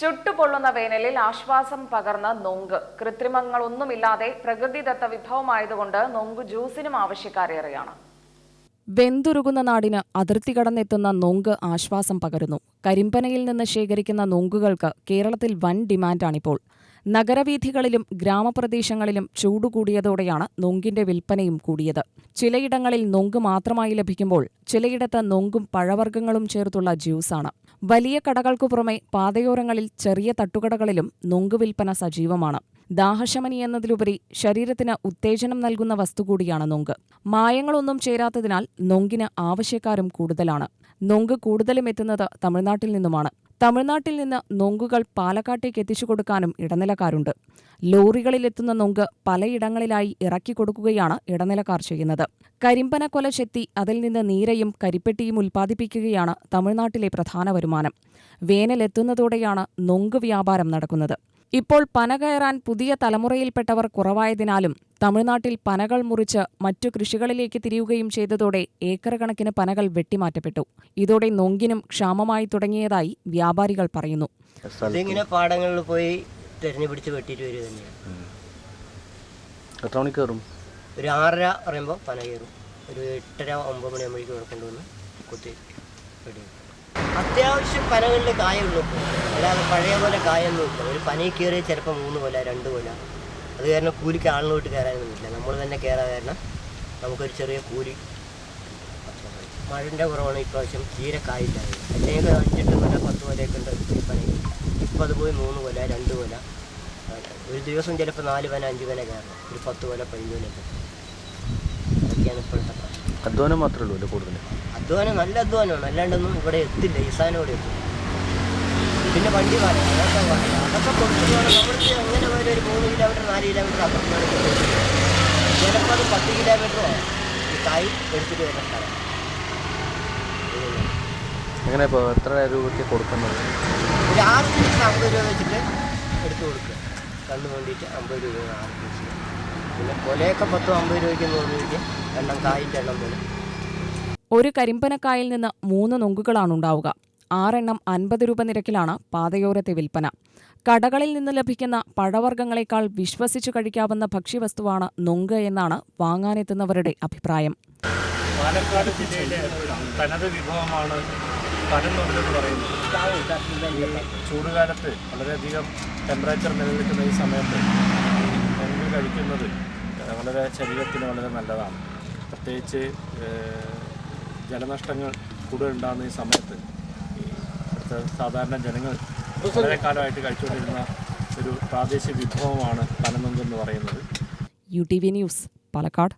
ചുട്ടുപൊള്ളുന്ന വേനലിൽ ആശ്വാസം പകർന്ന നൊങ്ക്. കൃത്രിമങ്ങളൊന്നുമില്ലാതെ പ്രകൃതിദത്ത വിഭവമായതുകൊണ്ട് നൊങ്ക് ജ്യൂസിനും ആവശ്യക്കാരേറെയാണ്. വെന്തുരുകുന്ന നാടിന് അതിർത്തി കടന്നെത്തുന്ന നൊങ്ക് ആശ്വാസം പകരുന്നു. കരിമ്പനയിൽ നിന്ന് ശേഖരിക്കുന്ന നൊങ്കുകൾക്ക് കേരളത്തിൽ വൻ ഡിമാൻഡാണിപ്പോൾ. നഗരവീഥികളിലും ഗ്രാമപ്രദേശങ്ങളിലും ചൂടുകൂടിയതോടെയാണ് നൊങ്കിന്റെ വിൽപ്പനയും കൂടിയത്. ചിലയിടങ്ങളിൽ നൊങ്ക് മാത്രമായി ലഭിക്കുമ്പോൾ ചിലയിടത്ത് നൊങ്കും പഴവർഗങ്ങളും ചേർത്തുള്ള ജ്യൂസാണ്. വലിയ കടകൾക്കു പുറമെ പാതയോരങ്ങളിൽ ചെറിയ തട്ടുകടകളിലും നൊങ്ക് വിൽപ്പന സജീവമാണ്. ദാഹശമനി എന്നതിലുപരി ശരീരത്തിന് ഉത്തേജനം നൽകുന്ന വസ്തു കൂടിയാണ് നൊങ്ക്. മായങ്ങളൊന്നും ചേരാത്തതിനാൽ നൊങ്കിന് ആവശ്യക്കാരും കൂടുതലാണ്. നൊങ്ക് കൂടുതലും എത്തുന്നത് തമിഴ്നാട്ടിൽ നിന്നുമാണ്. തമിഴ്നാട്ടിൽ നിന്ന് നൊങ്കുകൾ പാലക്കാട്ടേക്ക് എത്തിച്ചു കൊടുക്കാനും ഇടനിലക്കാരുണ്ട്. ലോറികളിലെത്തുന്ന നൊങ്ക് പലയിടങ്ങളിലായി ഇറക്കി കൊടുക്കുകയാണ് ഇടനിലക്കാർ ചെയ്യുന്നത്. കരിമ്പനക്കൊല ചെത്തി അതിൽ നിന്ന് നീരയും കരിപ്പെട്ടിയും ഉൽപ്പാദിപ്പിക്കുകയാണ് തമിഴ്നാട്ടിലെ പ്രധാന വരുമാനം. വേനലെത്തുന്നതോടെയാണ് നൊങ്ക് വ്യാപാരം നടക്കുന്നത്. ഇപ്പോൾ പന കയറാൻ പുതിയ തലമുറയിൽപ്പെട്ടവർ കുറവായതിനാലും തമിഴ്നാട്ടിൽ പനകൾ മുറിച്ച് മറ്റു കൃഷികളിലേക്ക് തിരിയുകയും ചെയ്തതോടെ ഏക്കർ കണക്കിന് പനകൾ വെട്ടിമാറ്റപ്പെട്ടു. ഇതോടെ നൊങ്കിനും ക്ഷാമമായി തുടങ്ങിയതായി വ്യാപാരികൾ പറയുന്നു. ഇതിങ്ങനെ പാടങ്ങളിൽ പോയി തെരഞ്ഞു പിടിച്ച് വെട്ടിയിട്ട് വരിക തന്നെയാണ്. ഒരു ആറര പറയുമ്പോൾ പന കയറും. ഒരു എട്ടര ഒമ്പത് മണിയാകുമ്പോഴേക്കും ഇവിടെ കൊണ്ടുവന്ന് കുത്തി റെഡി അത്യാവശ്യം പനകളിൽ കായുള്ളൂ അല്ലാതെ പഴയ പോലെ കായൊന്നും ഇല്ല. ഒരു പനി കയറിയ ചിലപ്പോൾ മൂന്ന് കൊല രണ്ട് കൊല. അത് കാരണം കൂലിക്ക് ആളിലോട്ട് കയറാനൊന്നുമില്ല. നമ്മൾ തന്നെ കയറാൻ കാരണം നമുക്കൊരു ചെറിയ കൂലി മഴന്റെ കുറവാണ് ഇപ്രാവശ്യം. തീരെ കായില്ലാതെ അല്ലെങ്കിൽ അഞ്ചെട്ട് കൊല പത്ത് കൊലയൊക്കെ ഉണ്ട് പനി ഇപ്പം അത് പോയി മൂന്ന് കൊല രണ്ട് കൊല. ഒരു ദിവസം ചിലപ്പോൾ നാല് പന അഞ്ച് പന കയറണം. ഒരു പത്ത് കൊല പതിനഞ്ച് അതൊക്കെയാണ് ഇപ്പോഴത്തെ അധ്വാനം മാത്രമേ ഉള്ളൂ അല്ലേ കൂടുതൽ അധ്വാനം നല്ല അധ്വാനമാണ്. അല്ലാണ്ടൊന്നും ഇവിടെ എത്തില്ല. ഈ സാധനം ഇവിടെ എത്തും. പിന്നെ വണ്ടി വാങ്ങണം അതൊക്കെ നമ്മൾക്ക് എങ്ങനെ പോയാലും ഒരു മൂന്ന് കിലോമീറ്റർ നാല് കിലോമീറ്റർ അപ്പുറത്താണ് ചിലപ്പോൾ അത് പത്ത് കിലോമീറ്ററോ ഈ കായ് എടുത്തിട്ട് വരുന്ന സ്ഥലം. ഇപ്പോൾ എത്ര രൂപയ്ക്ക് കൊടുക്കുന്നത്? ഒരു ആറ് പീസ് അമ്പത് രൂപ വെച്ചിട്ട് എടുത്തു കൊടുക്കുക. കണ്ണു വേണ്ടിയിട്ട് അമ്പത് രൂപ ആറ് പീസ് പിന്നെ കൊലയൊക്കെ പത്തും അമ്പത് രൂപയ്ക്ക് നൂറ് രൂപയ്ക്ക് എണ്ണം കായിന്റെ എണ്ണം പോലെ. ഒരു കരിമ്പനക്കായിൽ നിന്ന് മൂന്ന് നൊങ്കുകളാണ് ഉണ്ടാവുക. ആറെണ്ണം അൻപത് രൂപ നിരക്കിലാണ് പാതയോരത്തെ വിൽപ്പന. കടകളിൽ നിന്ന് ലഭിക്കുന്ന പഴവർഗങ്ങളെക്കാൾ വിശ്വസിച്ചു കഴിക്കാവുന്ന ഭക്ഷ്യവസ്തുവാണ് നൊങ്ക് എന്നാണ് വാങ്ങാനെത്തുന്നവരുടെ അഭിപ്രായം. പാലക്കാട് ജില്ലയിലെ തനത് വിഭവമാണ് പനന്നൊണ്ടെന്ന് പറയുന്നത്. ചൂടുകാലത്ത് വളരെയധികം ടെമ്പറേച്ചർ നിലനിൽക്കുന്ന ഈ സമയത്ത് നൊങ്ക് കഴിക്കുന്നത് വളരെ ശരീരത്തിന് വളരെ നല്ലതാണ്. പ്രത്യേകിച്ച് ജലനഷ്ടങ്ങൾ കൂടുതലുണ്ടാകുന്ന ഈ സമയത്ത് സാധാരണ ജനങ്ങൾ വളരെ കാലമായിട്ട് കഴിച്ചുകൊണ്ടിരുന്ന ഒരു പ്രാദേശിക വിഭവമാണ് പനനൊങ്ക് എന്ന് പറയുന്നത്. U T V news Palakkad.